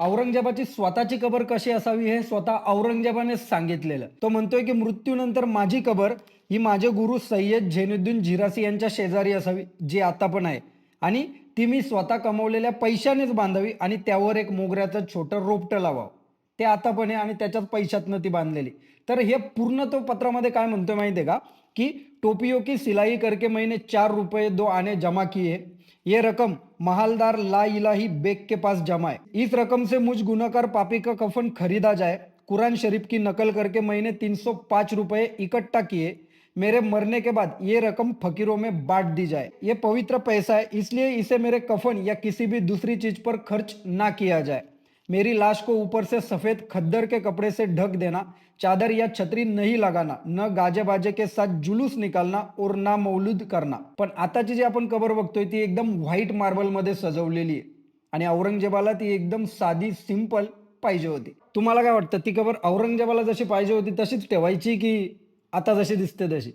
औरंगजेबाची स्वतःची कबर कशी असावी हे स्वतः औरंगजेबानेच सांगितलेलं. तो म्हणतोय की मृत्यूनंतर माझी कबर ही माझे गुरु सय्यद झैनुद्दीन झिरासी यांच्या शेजारी असावी जी आता पण आहे. आणि ती मी स्वतः कमवलेल्या पैशानेच बांधावी आणि त्यावर एक मोगऱ्याचं छोटं रोपटं लावावं. ते आता पण आहे आणि त्याच्याच पैशातनं ती बांधलेली. तर हे पूर्ण तो पत्रामध्ये काय म्हणतोय माहिती आहे का? की टोपियो की सिलाई करके महिने चार रुपये दो आणे जमा किए. ये रकम महालदार ला इलाही बेग के पास जमा है। इस रकम से मुझ गुनाकार पापी का कफन खरीदा जाए। कुरान शरीफ की नकल करके मैंने 305 रुपए इकट्ठा किए। मेरे मरने के बाद ये रकम फकीरों में बांट दी जाए। ये पवित्र पैसा है, इसलिए इसे मेरे कफन या किसी भी दूसरी चीज़ पर खर्च ना किया जाए। मेरी लाश को ऊपर से सफेद खद्दर के कपड़े से ढक देना चादर या छतरी नहीं लगाना न गाजे बाजे के साथ जुलूस निकालना और ना मौलूद करना। पण आताची जी आपण कबर बघतोय ती एकदम व्हाईट मार्बलमध्ये सजवलेली आहे. आणि औरंगजेबाला ती एकदम साधी सिंपल पाहिजे होती. तुम्हाला काय वाटतं ती कबर औरंगजेबाला जशी पाहिजे होती तशीच ठेवायची की आता जशी दिसते तशी?